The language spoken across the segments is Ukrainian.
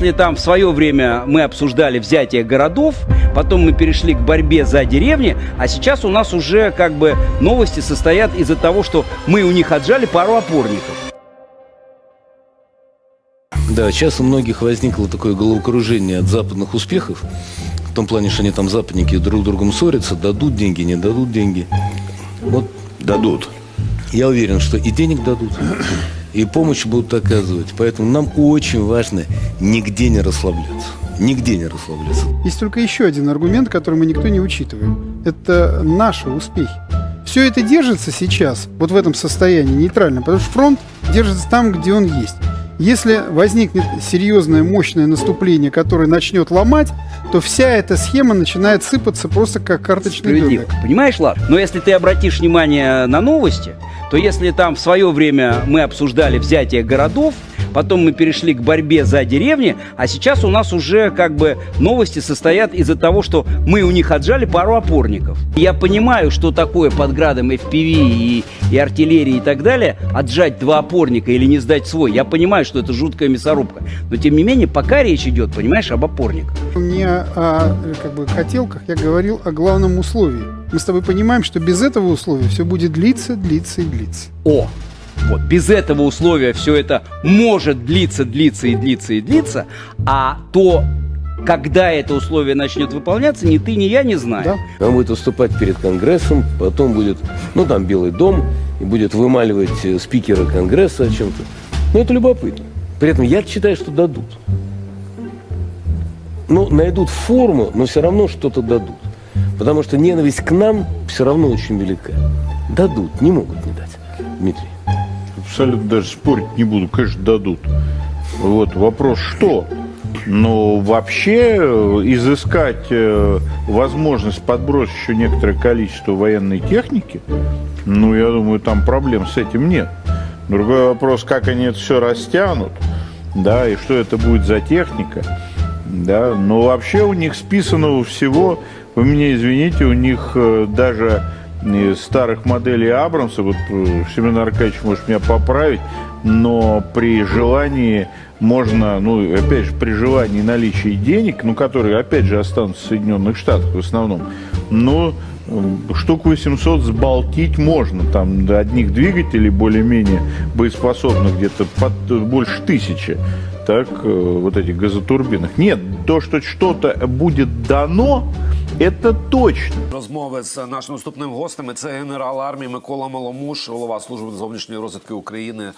Если там в свое время мы обсуждали взятие городов, потом мы перешли к борьбе за деревни, а сейчас у нас уже как бы новости состоят из-за того, что мы у них отжали пару опорников. Да, сейчас у многих возникло такое головокружение от западных успехов. В том плане, что они там, западники, друг с другом ссорятся, дадут деньги, не дадут деньги. Вот Дадут. я уверен, что и денег дадут, и помощь будут оказывать. Поэтому нам очень важно нигде не расслабляться. Нигде не расслабляться. Есть только еще один аргумент, который мы никто не учитывает. Это наши успехи. Все это держится сейчас, вот в этом состоянии нейтрально, потому что фронт держится там, где он есть. Если возникнет серьезное мощное наступление, которое начнет ломать, то вся эта схема начинает сыпаться просто как карточный домик. Понимаешь, Лаш? Но если ты обратишь внимание на новости, то если там в свое время мы обсуждали взятие городов, потом мы перешли к борьбе за деревни, а сейчас у нас уже как бы новости состоят из-за того, что мы у них отжали пару опорников. Я понимаю, что такое под градом FPV и, и артиллерии и так далее, отжать два опорника или не сдать свой. Я понимаю, что это жуткая мясорубка. Но тем не менее, пока речь идет, понимаешь, об опорниках. Не о как бы, хотелках, я говорил о главном условии. Мы с тобой понимаем, что без этого условия все будет длиться, длиться и длиться. О, вот без этого условия все это может длиться, длиться и длиться и длиться, а то, когда это условие начнет выполняться, ни ты, ни я не знаем. Да? Он будет выступать перед Конгрессом, потом будет, ну там Белый дом, и будет вымаливать э, спикера Конгресса о чем-то. Но это любопытно. При этом я считаю, что дадут. Ну, найдут форму, но все равно что-то дадут. Потому что ненависть к нам все равно очень велика. Дадут, не могут не дать. Дмитрий. Абсолютно даже спорить не буду, конечно, дадут. Вот вопрос, что? Но вообще э, изыскать э, возможность подбросить еще некоторое количество военной техники, ну, я думаю, там проблем с этим нет. Другой вопрос, как они это все растянут, да, и что это будет за техника, да. Но вообще у них списанного всего, вы меня извините, у них э, даже старых моделей Абрамса, вот э, Семен Аркадьевич может меня поправить, но при желании можно, ну, опять же, при желании наличия денег, ну, которые, опять же, останутся в Соединенных Штатах в основном, но э, штук 800 сбалтить можно, там до одних двигателей более-менее боеспособных где-то под, больше тысячи, так, э, вот этих газотурбинах. Нет, то, что что-то будет дано, это точно. Розмови з нашими наступним гостем. Це генерал армії Микола Маломуш, голова служби зовнішньої розвідки України е,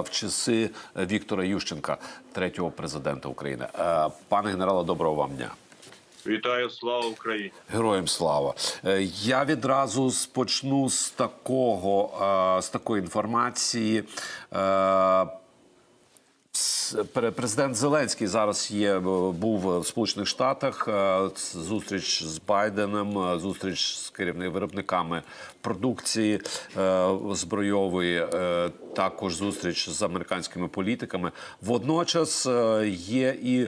в часи Віктора Ющенка, третього президента України. Е, Пане генерале, доброго вам дня. Вітаю, слава Україні! Героям слава. Е, Я відразу почну з такого е, з такої інформації. Е, Президент Зеленський зараз є був в Сполучених Штатах. Зустріч з Байденом, зустріч з керівними виробниками продукції збройової, також зустріч з американськими політиками. Водночас є і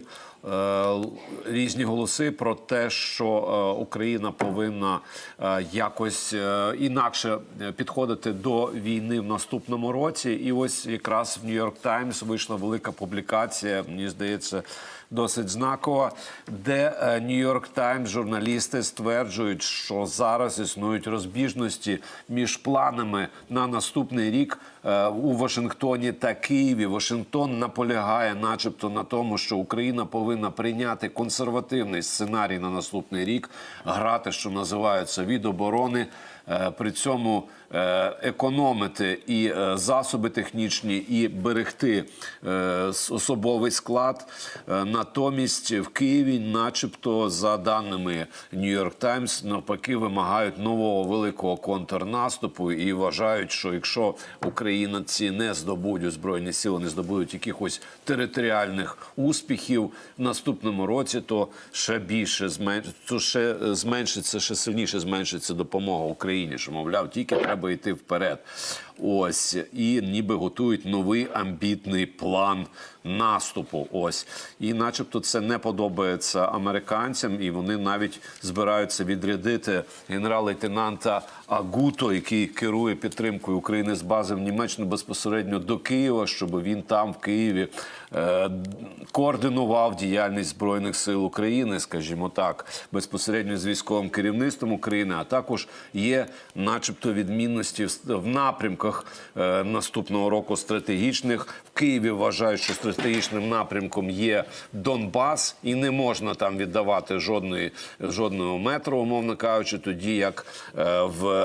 різні голоси про те, що е, Україна повинна е, якось е, інакше е, підходити до війни в наступному році. І ось якраз в Нью-Йорк Таймс вийшла велика публікація. Мені здається. Досить знакова, де Нью-Йорк Таймс журналісти стверджують, що зараз існують розбіжності між планами на наступний рік е, у Вашингтоні та Києві. Вашингтон наполягає, начебто, на тому, що Україна повинна прийняти консервативний сценарій на наступний рік, грати, що називається від оборони. е, При цьому е, економити і е, засоби технічні, і берегти е, особовий склад. Натомість в Києві, начебто, за даними York Times, навпаки, вимагають нового великого контрнаступу і вважають, що якщо українці не здобудуть збройні сили, не здобудуть якихось територіальних успіхів в наступному році, то ще більше змен... ще е, зменшиться, ще сильніше зменшиться допомога Україні. Що мовляв, тільки треба йти вперед. Ось і ніби готують новий амбітний план наступу. Ось і, начебто, це не подобається американцям, і вони навіть збираються відрядити генерал-лейтенанта Агуто, який керує підтримкою України з бази в Німеччині безпосередньо до Києва, щоб він там в Києві е, координував діяльність збройних сил України, скажімо так, безпосередньо з військовим керівництвом України, а також є, начебто, відмінності в, напрямках е, наступного року стратегічних. В Києві вважають, що стратегічним напрямком є Донбас, і не можна там віддавати жодної жодного метру, умовно кажучи, тоді як е, в,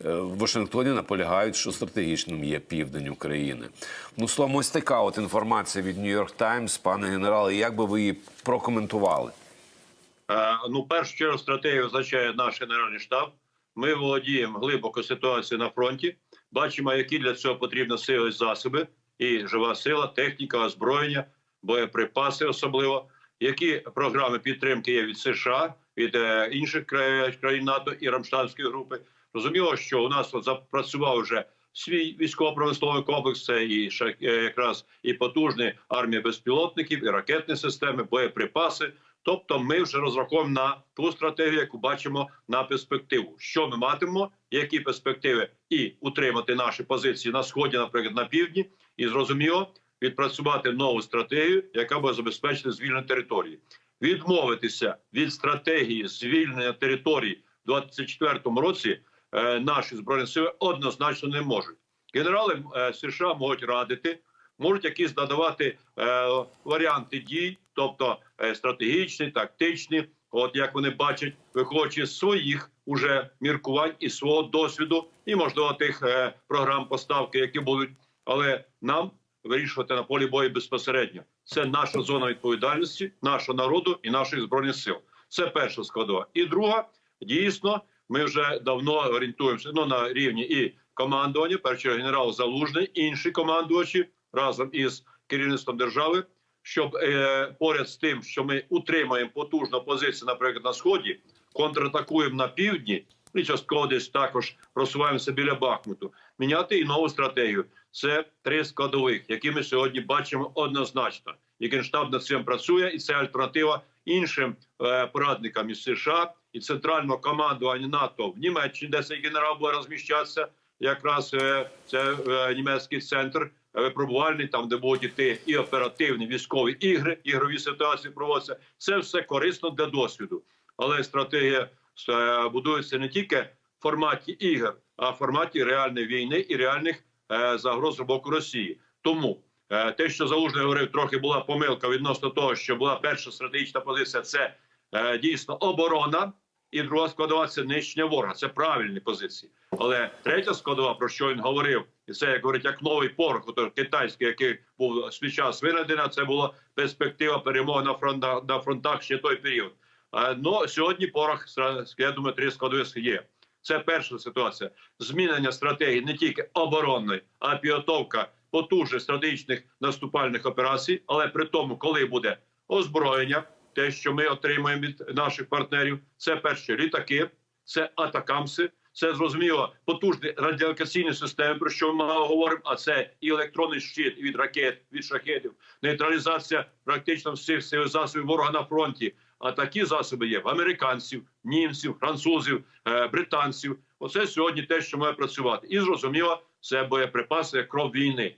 в Вашингтоні наполягають, що стратегічним є південь України. Ну, словом, ось така от інформація від York Times, пане генерале. Як би ви її прокоментували? Е, ну, першу чергу стратегію означає наш генеральний штаб. Ми володіємо глибоко ситуацією на фронті. Бачимо, які для цього потрібні сили і засоби, і жива сила, техніка, озброєння, боєприпаси, особливо. Які програми підтримки є від США, від е, інших кра- країн НАТО і Рамштанської групи? Розуміло, що у нас запрацював вже свій військово-промисловий комплекс. Це і е, якраз і потужні армія безпілотників, і ракетні системи, боєприпаси. Тобто, ми вже розраховуємо на ту стратегію, яку бачимо на перспективу. Що ми матимемо, які перспективи, і утримати наші позиції на сході, наприклад, на півдні, і зрозуміло відпрацювати нову стратегію, яка буде забезпечити звільнення території, відмовитися від стратегії звільнення територій у 2024 році. е, Наші збройні сили однозначно не можуть. Генерали е, США можуть радити, можуть якісь надавати е, варіанти дій, тобто стратегічні, тактичні, от як вони бачать, виходячи з своїх уже міркувань і свого досвіду, і можливо тих програм поставки, які будуть. Але нам вирішувати на полі бою безпосередньо. Це наша зона відповідальності, нашого народу і наших збройних сил. Це перша складова. І друга, дійсно, ми вже давно орієнтуємося ну, на рівні і командування, перший генерал Залужний, інші командувачі разом із керівництвом держави, щоб е, поряд з тим, що ми утримаємо потужну позицію, наприклад, на сході, контратакуємо на півдні. І частково десь також просуваємося біля Бахмуту. Міняти і нову стратегію. Це три складових, які ми сьогодні бачимо однозначно. І Генштаб над цим працює, і це альтернатива іншим е, порадникам із США і центрального командування НАТО в Німеччині, де цей генерал буде розміщатися. Якраз е, це е, німецький центр випробувальний, там де будуть іти і оперативні військові ігри, ігрові ситуації проводяться. Це все корисно для досвіду, але стратегія будується не тільки в форматі ігор, а в форматі реальної війни і реальних загроз з боку Росії. Тому е, те, що Залужний говорив, трохи була помилка відносно того, що була перша стратегічна позиція, це е, дійсно оборона, і друга складова це нищення ворога. Це правильні позиції. Але третя складова, про що він говорив, і це як говорить, як новий порох, китайський, який був свій час винайдена, це була перспектива перемоги на фронтах на фронтах ще той період. Е, Ну сьогодні порох я думаю, три складові є. Це перша ситуація. Змінення стратегії не тільки оборонної, а підготовка потужних стратегічних наступальних операцій. Але при тому, коли буде озброєння, те, що ми отримуємо від наших партнерів, це перше літаки, це атакамси. Це зрозуміло потужні радіолокаційні системи, про що ми говоримо. А це і електронний щит від ракет, від шахетів, нейтралізація практично всіх засобів ворога на фронті. А такі засоби є в американців, німців, французів, е, британців. Оце сьогодні те, що має працювати, і зрозуміло, це боєприпаси як кров війни.